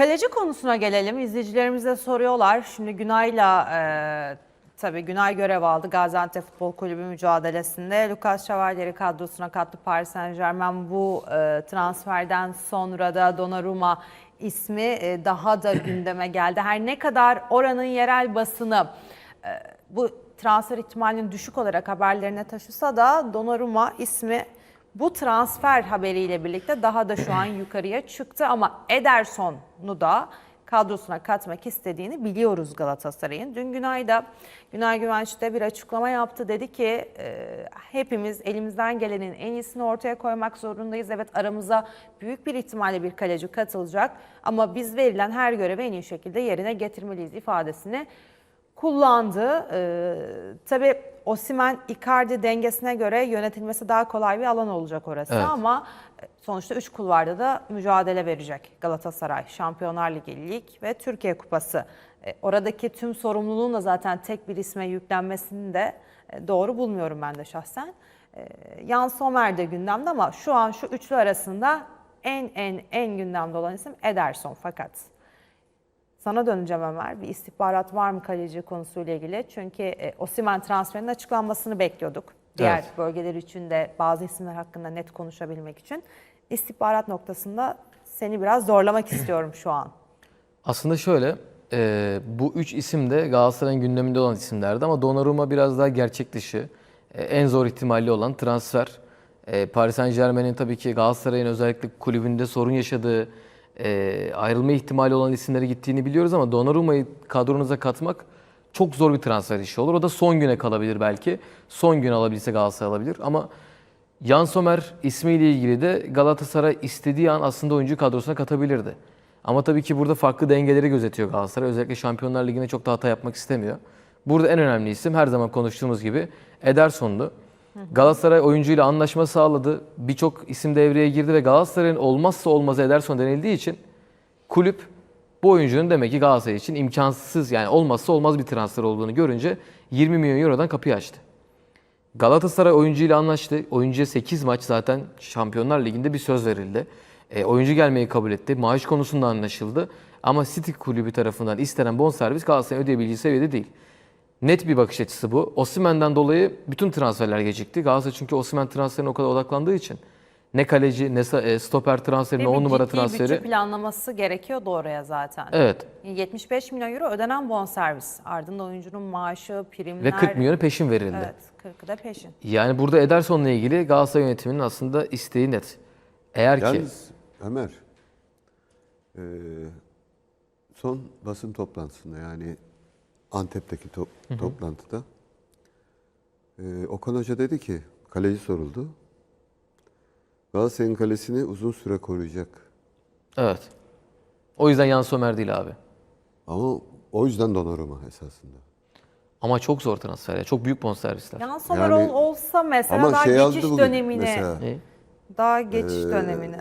kaleci konusuna gelelim. İzleyicilerimiz de soruyorlar. Şimdi Günay'la e, tabii Günay görev aldı Gaziantep Futbol Kulübü mücadelesinde. Lucas Şavalier'i kadrosuna kattı Paris Saint Germain. Bu e, transferden sonra da Donnarumma ismi e, daha da gündeme geldi. Her ne kadar oranın yerel basını e, bu transfer ihtimalinin düşük olarak haberlerine taşısa da Donnarumma ismi bu transfer haberiyle birlikte daha da şu an yukarıya çıktı ama Ederson'u da kadrosuna katmak istediğini biliyoruz Galatasaray'ın. Dün Günay Güvenç de bir açıklama yaptı. Dedi ki e, hepimiz elimizden gelenin en iyisini ortaya koymak zorundayız. Evet aramıza büyük bir ihtimalle bir kaleci katılacak ama biz verilen her görevi en iyi şekilde yerine getirmeliyiz ifadesini kullandı. Ee, tabii Osimen Icardi dengesine göre yönetilmesi daha kolay bir alan olacak orası Evet. ama sonuçta 3 kulvarda da mücadele verecek Galatasaray. Şampiyonlar Ligi, Lig ve Türkiye Kupası. E, oradaki tüm sorumluluğun da zaten tek bir isme yüklenmesini de e, doğru bulmuyorum ben de şahsen. E, Jan Sommer de gündemde ama şu an şu üçlü arasında en en en gündemde olan isim Ederson fakat sana döneceğim Ömer. Bir istihbarat var mı kaleci konusuyla ilgili? Çünkü e, Osimhen transferinin açıklanmasını bekliyorduk. Diğer Evet. bölgeler için de bazı isimler hakkında net konuşabilmek için. İstihbarat noktasında seni biraz zorlamak istiyorum şu an. Aslında şöyle, e, bu üç isim de Galatasaray'ın gündeminde olan isimlerdi ama Donnarumma biraz daha gerçek dışı, e, en zor ihtimalli olan transfer. E, Paris Saint Germain'in tabii ki Galatasaray'ın özellikle kulübünde sorun yaşadığı, e, ayrılma ihtimali olan isimlere gittiğini biliyoruz ama Donnarumma'yı kadronuza katmak çok zor bir transfer işi olur. O da son güne kalabilir belki. Son gün alabilirse Galatasaray alabilir ama Jan Sommer ismiyle ilgili de Galatasaray istediği an aslında oyuncu kadrosuna katabilirdi. Ama tabii ki burada farklı dengeleri gözetiyor Galatasaray. Özellikle Şampiyonlar Ligi'nde çok da hata yapmak istemiyor. Burada en önemli isim her zaman konuştuğumuz gibi Ederson'du. Galatasaray oyuncuyla anlaşma sağladı. Birçok isim devreye girdi ve Galatasaray'ın olmazsa olmazı Ederson denildiği için kulüp bu oyuncunun demek ki Galatasaray için imkansız yani olmazsa olmaz bir transfer olduğunu görünce 20 milyon eurodan kapıyı açtı. Galatasaray oyuncuyla anlaştı. Oyuncuya 8 maç zaten Şampiyonlar Ligi'nde bir söz verildi. E, oyuncu gelmeyi kabul etti. Maaş konusunda anlaşıldı. Ama City kulübü tarafından istenen bonservis Galatasaray'ın ödeyebileceği seviyede değil. Net bir bakış açısı bu. Osimhen'den dolayı bütün transferler gecikti. Galatasaray çünkü Osimhen transferine o kadar odaklandığı için ne kaleci ne e, stoper transferi ne 10 bir numara ciddi bütçe transferi. planlaması gerekiyordu oraya zaten. Evet. 75 milyon euro ödenen bonservis. Ardında oyuncunun maaşı, primler. Ve 40 milyonu peşin verildi. Evet 40'ı da peşin. Yani burada Ederson'la ilgili Galatasaray yönetiminin aslında isteği net. Eğer ki Yalnız Ömer, e, son basın toplantısında yani Antep'teki to- toplantıda e, Okan Hoca dedi ki, kaleci soruldu. Galatasaray'ın kalesini uzun süre koruyacak. evet. O yüzden Jan Sommer değil abi. Ama o yüzden Donnarumma esasında. Ama çok zor transfer ya. Çok büyük bonservisler. Yan Sommer Yani- ol- olsa mesela Ama daha şey yazdı geçiş bugün dönemini, mesela. Ne? daha geçiş Ee, dönemini.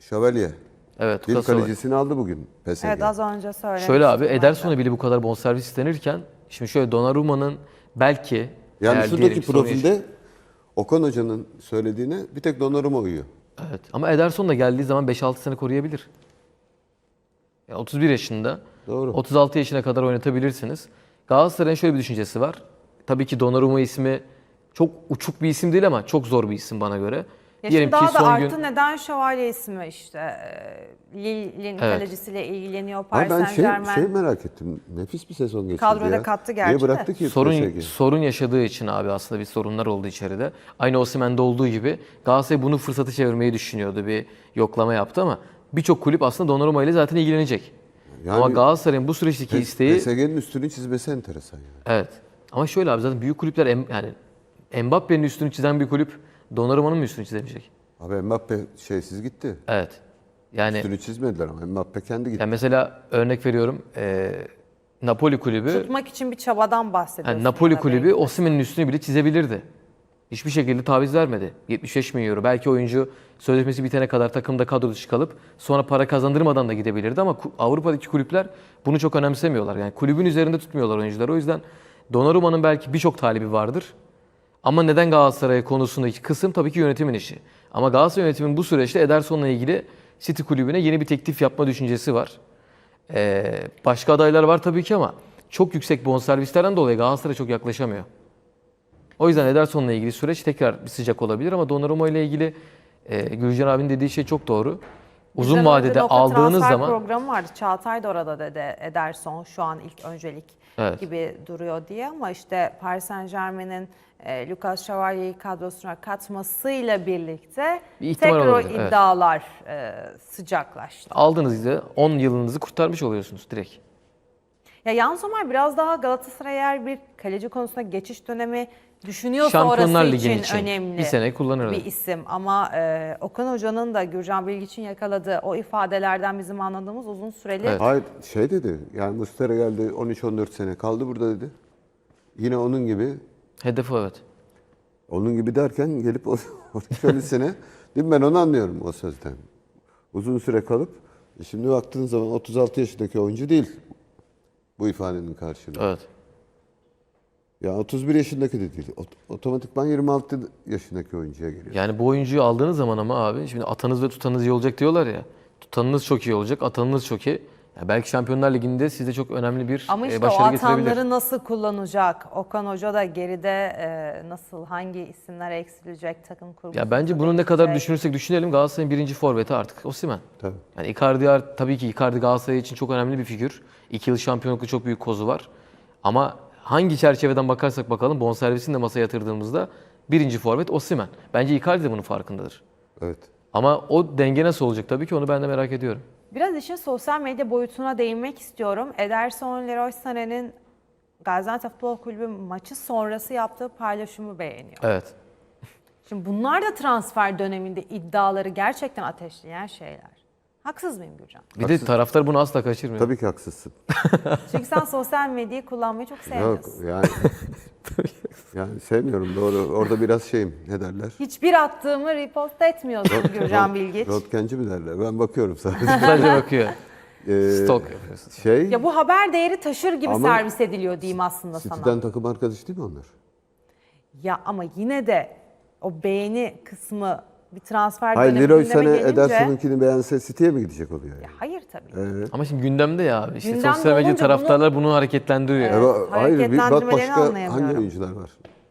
Şövalye. Evet. Bir kalecisini aldı bugün PSG. Evet az önce söylemiştim. Şöyle abi. Ederson'a bile bu kadar bonservis istenirken şimdi şöyle Donnarumma'nın belki Yani eğer şuradaki diyelim ki sorun profilde Okan Hoca'nın söylediğine bir tek Donnarumma uyuyor. Evet. Ama Ederson da geldiği zaman 5-6 sene koruyabilir. Ya 31 yaşında. Doğru. 36 yaşına kadar oynatabilirsiniz. Galatasaray'ın şöyle bir düşüncesi var. Tabii ki Donnarumma ismi çok uçuk bir isim değil ama çok zor bir isim bana göre. Ya Diyelim daha ki da son arttı gün neden şövalye ismi işte. e, Lille'in Evet. kalecisiyle ilgileniyor Ama Paris ben Saint şey, Germain. şey merak ettim. Nefis bir sezon geçirdi Kadroda ya. kattı gerçi Niye bıraktı ki sorun sorun yaşadığı için abi aslında bir sorunlar oldu içeride. Aynı Osimhen'de olduğu gibi Galatasaray bunu fırsatı çevirmeyi düşünüyordu. Bir yoklama yaptı ama birçok kulüp aslında Donnarumma ile zaten ilgilenecek. Yani ama Galatasaray'ın bu süreçteki isteği PSG'nin üstünü çizmesi enteresan yani. evet. Ama şöyle abi zaten büyük kulüpler yani Mbappe'nin üstünü çizen bir kulüp Donnarumma'nın mı üstünü çizemeyecek? Abi Mbappe şeysiz gitti. Evet. Yani Üstünü çizmediler ama Mbappe kendi gitti. yani mesela örnek veriyorum eee, Napoli kulübü Tutmak için bir çabadan bahsediyorsun. Yani Napoli kulübü. Osimhen'in üstünü bile çizebilirdi. Hiçbir şekilde taviz vermedi. 75 milyon euro. Belki oyuncu sözleşmesi bitene kadar takımda kadro dışı kalıp sonra para kazandırmadan da gidebilirdi ama ku- Avrupa'daki kulüpler bunu çok önemsemiyorlar. Yani kulübün üzerinde tutmuyorlar oyuncuları. O yüzden Donnarumma'nın belki birçok talibi vardır. Ama neden Galatasaray konusundaki kısım tabii ki yönetimin işi. Ama Galatasaray yönetiminin bu süreçte Ederson'la ilgili City kulübüne yeni bir teklif yapma düşüncesi var. Ee, başka adaylar var tabii ki ama çok yüksek bonservislerden dolayı Galatasaray çok yaklaşamıyor. O yüzden Ederson'la ilgili süreç tekrar bir sıcak olabilir ama Donnarumma ile ilgili e, Gülcan abinin dediği şey çok doğru. Uzun Bizden vadede aldığınız zaman programı vardı. Çağatay da orada dedi Ederson şu an ilk öncelik Evet. gibi duruyor diye ama işte Paris Saint Germain'in e, Lucas Chevalier'i kadrosuna katmasıyla birlikte Bir ihtimal tekrar o olabilir, evet. iddialar e, sıcaklaştı. aldığınızda 10 yılınızı kurtarmış oluyorsunuz direkt. Ya Yan Sommer biraz daha Galatasaray eğer bir kaleci konusunda geçiş dönemi düşünüyorsa Şampiyonlar orası Ligi'nin için, için önemli bir sene kullanırdı. bir isim. Ama e, Okan Hoca'nın da Gürcan Bilgiç'in yakaladığı o ifadelerden bizim anladığımız uzun süreli Evet. Hayır şey dedi. Yani Mustera geldi 13-14 sene kaldı burada dedi. Yine onun gibi Hedef o evet. onun gibi derken gelip o 13-14 sene değil mi? Ben onu anlıyorum o sözden. Uzun süre kalıp e şimdi baktığın zaman 36 yaşındaki oyuncu değil bu ifadenin karşılığı. Evet. Ya 31 yaşındaki de değil. Ot- Otomatikman 26 yaşındaki oyuncuya geliyor. Yani bu oyuncuyu aldığınız zaman ama abi şimdi atanız ve tutanız iyi olacak diyorlar ya. Tutanınız çok iyi olacak, atanınız çok iyi. Ya belki Şampiyonlar Ligi'nde size çok önemli bir Ama e, işte o başarı getirebilir. atanları nasıl kullanacak? Okan Hoca da geride e, nasıl, hangi isimler eksilecek takım kurgusu? Ya bence bunu ne kadar düşünürsek düşünelim Galatasaray'ın birinci forveti artık Osimhen. Tabii. Yani Icardi tabii ki Icardi Galatasaray için çok önemli bir figür. İki yıl şampiyonlukta çok büyük kozu var. Ama hangi çerçeveden bakarsak bakalım bonservisini de masaya yatırdığımızda birinci forvet Osimhen. Bence Icardi de bunun farkındadır. Evet. Ama o denge nasıl olacak tabii ki onu ben de merak ediyorum. Biraz işin sosyal medya boyutuna değinmek istiyorum. Ederson Leroy Sané'nin Gaziantep Futbol Kulübü maçı sonrası yaptığı paylaşımı beğeniyor. Evet. Şimdi bunlar da transfer döneminde iddiaları gerçekten ateşleyen şeyler. Haksız mıyım Gürcan? Bir de taraftar bunu asla kaçırmıyor. Tabii ki haksızsın. Çünkü sen sosyal medyayı kullanmayı çok Yok sevmiyorsun. yani yani sevmiyorum doğru. Orada biraz şeyim ne derler? Hiçbir attığımı repost etmiyorsun Gürcan Bilgiç. Rotkenci mi derler? Ben bakıyorum sadece. Sadece bakıyor. Ee, Stok yapıyorsun. Şey, Ya bu haber değeri taşır gibi Ama servis ediliyor diyeyim aslında sana. City'den takım arkadaş değil mi onlar? Ya ama yine de o beğeni kısmı bir transfer Hayır dönemi Leroy gündeme Sané gelince... Ederson'unkini beğense City'ye mi gidecek oluyor yani? Hayır tabii. Evet. Ama şimdi gündemde ya abi. İşte Gündemde sosyal medya olunca taraftarlar bunu, hareketlendiriyor. Evet. Ama hayır bir bak başka anlayamıyorum. hangi oyuncular var?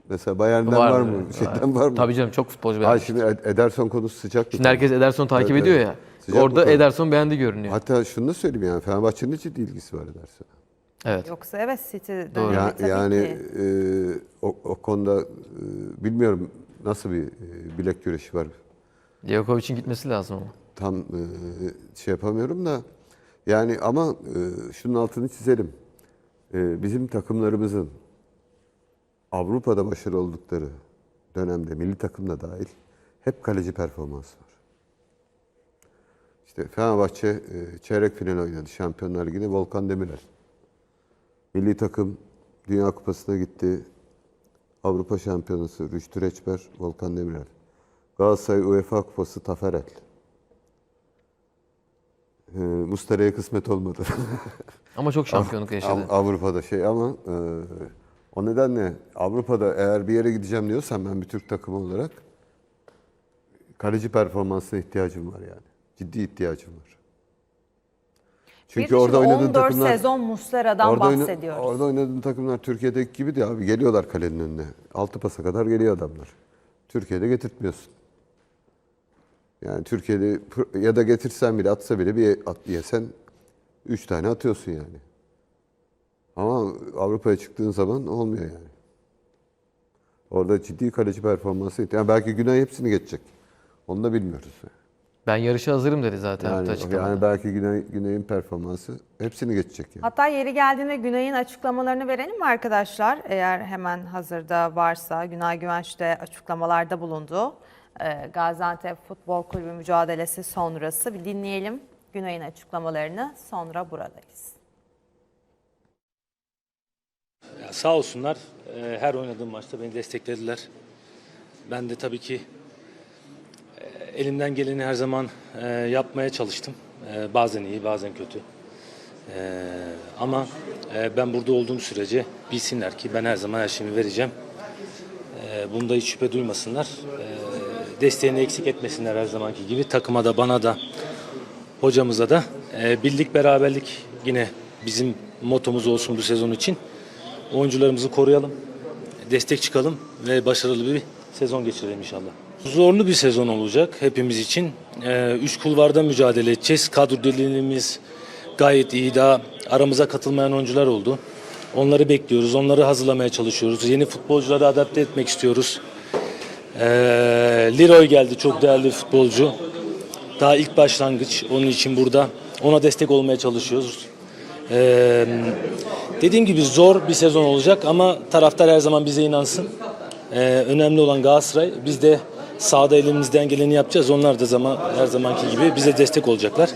Mesela Bayern'den var, mı? Bir şeyden var mı? Tabii canım çok futbolcu Hayır beğenmiş. şimdi Ed- Ederson konusu sıcak. bir Şimdi konu. herkes Ederson takip Evet, ediyor evet. ya. Sıcak Orada konu. Ederson beğendi görünüyor. Hatta şunu da söyleyeyim yani Fenerbahçe'nin de ciddi ilgisi var Ederson'a. Evet. Yoksa evet City dönemi Ya, tabii yani ki. e, o, o konuda e, bilmiyorum nasıl bir e, bilek güreşi var. Djokovic'in gitmesi lazım ama. Tam e, şey yapamıyorum da yani ama e, şunun altını çizelim. E, bizim takımlarımızın Avrupa'da başarılı oldukları dönemde milli takımda dahil hep kaleci performansı var. İşte Fenerbahçe çeyrek final oynadı Şampiyonlar Ligi'nde Volkan Demirel. Milli takım Dünya Kupası'na gitti. Avrupa Şampiyonası Rüştü Reçber, Volkan Demirel. Galatasaray UEFA Kupası Taferel. Ee, Mustara'ya kısmet olmadı. Ama çok şampiyonluk yaşadı. Av- Avrupa'da şey ama e, o nedenle Avrupa'da eğer bir yere gideceğim diyorsan ben bir Türk takımı olarak kaleci performansına ihtiyacım var yani. Ciddi ihtiyacım var. Bir de şimdi 14 sezon Muslera'dan orada oyna- bahsediyoruz. orada oynadığın takımlar Türkiye'deki gibi de abi geliyorlar kalenin önüne. Altı pasa kadar geliyor adamlar. Türkiye'de getirtmiyorsun. Yani Türkiye'de ya da getirsen bile atsa bile bir at yesen üç tane atıyorsun yani. Ama Avrupa'ya çıktığın zaman olmuyor yani. Orada ciddi kaleci performansı. Yani belki Güney hepsini geçecek. Onu da bilmiyoruz. Ben yarışa hazırım dedi zaten Yani, açıklamada. yani belki Güney, Güney'in performansı hepsini geçecek yani. Hatta yeri geldiğinde Günay'ın açıklamalarını verelim mi arkadaşlar? Eğer hemen hazırda varsa Günay Güvenç de açıklamalarda bulundu. Ee, Gaziantep Futbol Kulübü mücadelesi sonrası bir dinleyelim Günay'ın açıklamalarını sonra buradayız. Ya sağ olsunlar e, her oynadığım maçta beni desteklediler. Ben de tabii ki e, elimden geleni her zaman e, yapmaya çalıştım. E, bazen iyi bazen kötü. Ama ben burada olduğum sürece bilsinler ki ben her zaman her şeyimi vereceğim. E, bunda hiç şüphe duymasınlar. Desteğini eksik etmesinler her zamanki gibi. Takıma da bana da hocamıza da. E, birlik beraberlik yine bizim motomuz olsun bu sezon için. Oyuncularımızı koruyalım, destek çıkalım ve başarılı bir sezon geçirelim inşallah. Zorlu bir sezon olacak hepimiz için. E, üç kulvarda mücadele edeceğiz. Kadro dilimiz gayet iyi. Daha aramıza katılmayan oyuncular oldu. Onları bekliyoruz, onları hazırlamaya çalışıyoruz. Yeni futbolcuları adapte etmek istiyoruz. Ee, Leroy geldi çok değerli futbolcu. Daha ilk başlangıç onun için burada. Ona destek olmaya çalışıyoruz. Ee, dediğim gibi zor bir sezon olacak ama taraftar her zaman bize inansın. Ee, önemli olan Galatasaray. Biz de sahada elimizden geleni yapacağız. Onlar da zaman her zamanki gibi bize destek olacaklar.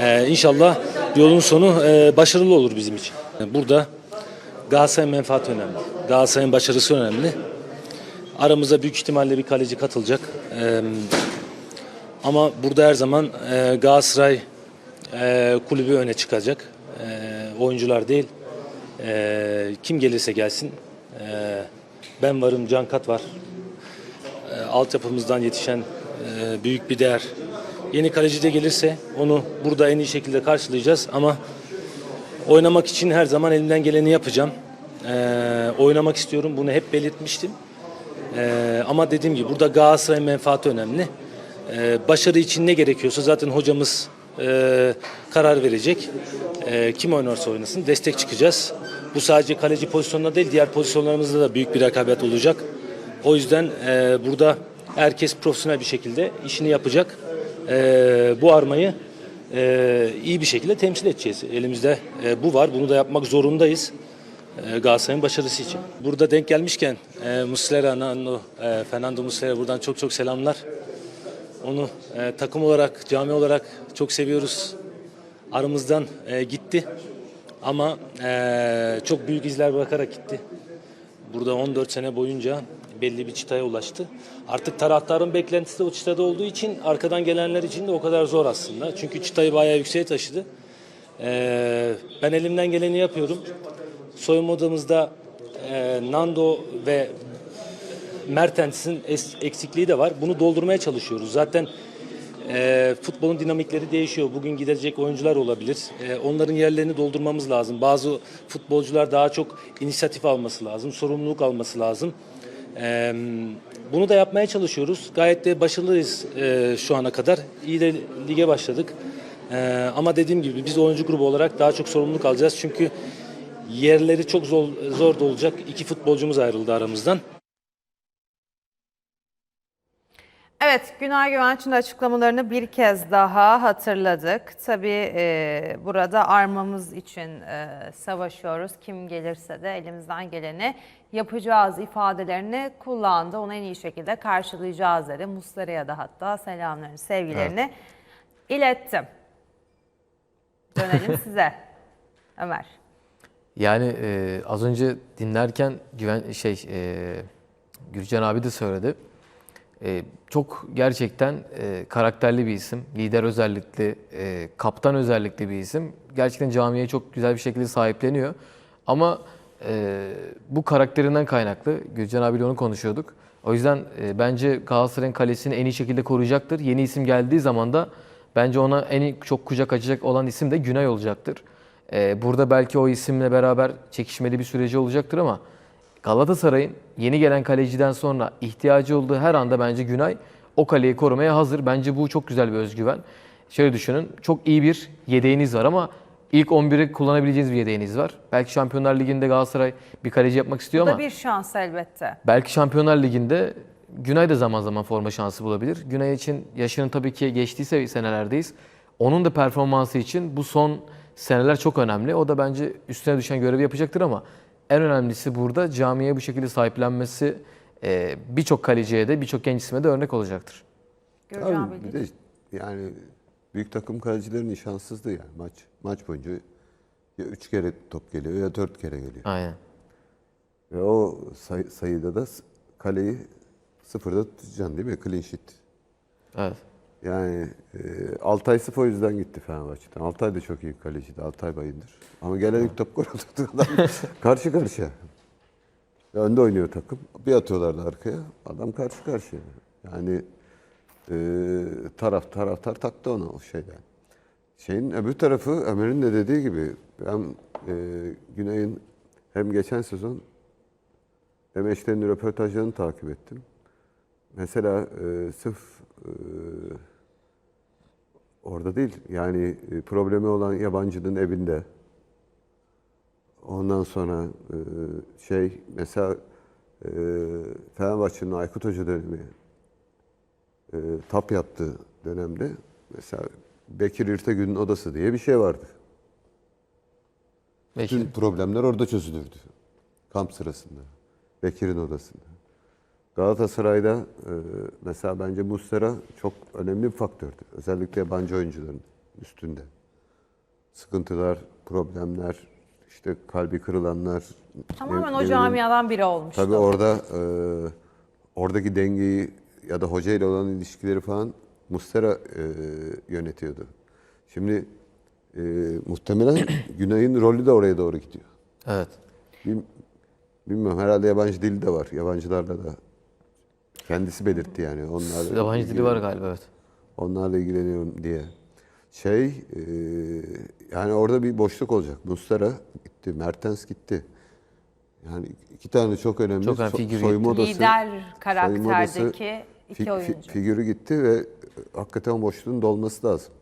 Ee, inşallah yolun sonu e, başarılı olur bizim için. Burada Galatasaray'ın menfaati önemli. Galatasaray'ın başarısı önemli. Aramıza büyük ihtimalle bir kaleci katılacak. Ama burada her zaman e, Galatasaray e, kulübü öne çıkacak. E, oyuncular değil. E, kim gelirse gelsin. Ben varım, Can Kat var. E, altyapımızdan yetişen büyük bir değer. Yeni kaleci de gelirse onu burada en iyi şekilde karşılayacağız ama oynamak için her zaman elimden geleni yapacağım. Oynamak istiyorum. Bunu hep belirtmiştim. Ee, ama dediğim gibi burada Galatasaray'ın menfaati önemli. Ee, başarı için ne gerekiyorsa zaten hocamız e, karar verecek. Ee, kim oynarsa oynasın destek çıkacağız. Bu sadece kaleci pozisyonunda değil diğer pozisyonlarımızda da büyük bir rekabet olacak. O yüzden e, burada herkes profesyonel bir şekilde işini yapacak. E, bu armayı e, iyi bir şekilde temsil edeceğiz. Elimizde e, bu var. Bunu da yapmak zorundayız. E, Galatasaray'ın başarısı için. Burada denk gelmişken e, Muslera, Nando, e, Fernando Muslera buradan çok çok selamlar. Onu takım olarak, cami olarak çok seviyoruz. Aramızdan gitti ama çok büyük izler bırakarak gitti. Burada 14 sene boyunca belli bir çıtaya ulaştı. Artık taraftarın beklentisi de o çıtada olduğu için arkadan gelenler için de o kadar zor aslında. Çünkü çıtayı bayağı yükseğe taşıdı. E, ben elimden geleni yapıyorum. Soyunma odamızda e, Nando ve Mertens'in eksikliği de var. Bunu doldurmaya çalışıyoruz. Zaten e, futbolun dinamikleri değişiyor. Bugün gidecek oyuncular olabilir. E, onların yerlerini doldurmamız lazım. Bazı futbolcular daha çok inisiyatif alması lazım, sorumluluk alması lazım. E, bunu da yapmaya çalışıyoruz. Gayet de başarılıyız e, şu ana kadar. İyi de lige başladık. E, ama dediğim gibi biz oyuncu grubu olarak daha çok sorumluluk alacağız. Çünkü yerleri çok zor, zor da olacak. İki futbolcumuz ayrıldı aramızdan. Evet, Günay Güvenç'in de açıklamalarını bir kez daha hatırladık. Tabii e, burada armamız için e, savaşıyoruz. Kim gelirse de elimizden geleni yapacağız ifadelerini kullandı. Onu en iyi şekilde karşılayacağız dedi. Muslera'ya da hatta selamlarını, sevgilerini ilettim. Dönelim size. Ömer. Yani e, az önce dinlerken güven şey e, Gürcan abi de söyledi. E, çok gerçekten e, karakterli bir isim, lider özellikli, e, kaptan özellikli bir isim. Gerçekten camiye çok güzel bir şekilde sahipleniyor. Ama e, bu karakterinden kaynaklı, Gürcan abiyle onu konuşuyorduk. O yüzden e, bence Galatasaray'ın kalesini en iyi şekilde koruyacaktır. Yeni isim geldiği zaman da bence ona en çok kucak açacak olan isim de Günay olacaktır. Ee, burada belki o isimle beraber çekişmeli bir süreci olacaktır ama Galatasaray'ın yeni gelen kaleciden sonra ihtiyacı olduğu her anda bence Günay o kaleyi korumaya hazır. Bence bu çok güzel bir özgüven. Şöyle düşünün, çok iyi bir yedeğiniz var ama ilk 11'i kullanabileceğiniz bir yedeğiniz var. Belki Şampiyonlar Ligi'nde Galatasaray bir kaleci yapmak istiyor Bu ama da bir şans elbette. belki Şampiyonlar Ligi'nde Günay da zaman zaman forma şansı bulabilir. Günay için yaşının tabii ki geçtiği senelerdeyiz. Onun da performansı için bu son seneler çok önemli. O da bence üstüne düşen görevi yapacaktır ama en önemlisi burada camiye bu şekilde sahiplenmesi e, birçok kaleciye de birçok genç isme de örnek olacaktır. Gürcan Abi bir de yani büyük takım kalecilerinin şanssızdı yani maç. Maç boyunca ya üç kere top geliyor ya dört kere geliyor. Aynen. Ve o say- sayıda da kaleyi sıfırda tutacaksın değil mi? Clean sheet. Evet. Yani e, Altay Sıf o yüzden gitti Fenerbahçe'den. Altay da çok iyi bir kaleciydi. Altay Bayındır. Ama gelen ilk top gol adam. karşı karşıya. Ya önde oynuyor takım. Bir atıyorlardı arkaya. Adam karşı karşıya. Yani e, taraf taraftar taktı ona o şeyden. Şeyin öbür tarafı Ömer'in de dediği gibi ben e, Güney'in hem geçen sezon hem eşlerinin röportajlarını takip ettim. Mesela e, sırf e, orada değil yani e, problemi olan yabancının evinde. Ondan sonra e, şey mesela e, Fenerbahçe'nin Aykut Hoca dönemi tap yaptığı dönemde mesela Bekir İrtegün'ün odası diye bir şey vardı. Bekir. Bütün problemler orada çözülürdü. Kamp sırasında. Bekir'in odasında. Galatasaray'da e, mesela bence Muslera çok önemli bir faktördü. Özellikle yabancı oyuncuların üstünde. Sıkıntılar, problemler, işte kalbi kırılanlar. Tamamen ne- o ne camiadan biri olmuştu. Tabii orada e, oradaki dengeyi ya da hoca ile olan ilişkileri falan Mustera e, yönetiyordu. Şimdi e, muhtemelen Günay'ın rolü de oraya doğru gidiyor. Evet. Bil- Bilmiyorum herhalde yabancı dili de var. Yabancılarla da kendisi belirtti yani. Onlarla Yabancı dili var galiba evet. Onlarla ilgileniyorum diye. Şey, e, yani orada bir boşluk olacak. Mustera gitti, Mertens gitti. Yani iki tane çok önemli Çok önemli so- figür soyunma gitti. odası, Lider soyunma odası karakterdeki iki fi- fi- oyuncu. figürü gitti ve hakikaten boşluğun dolması lazım.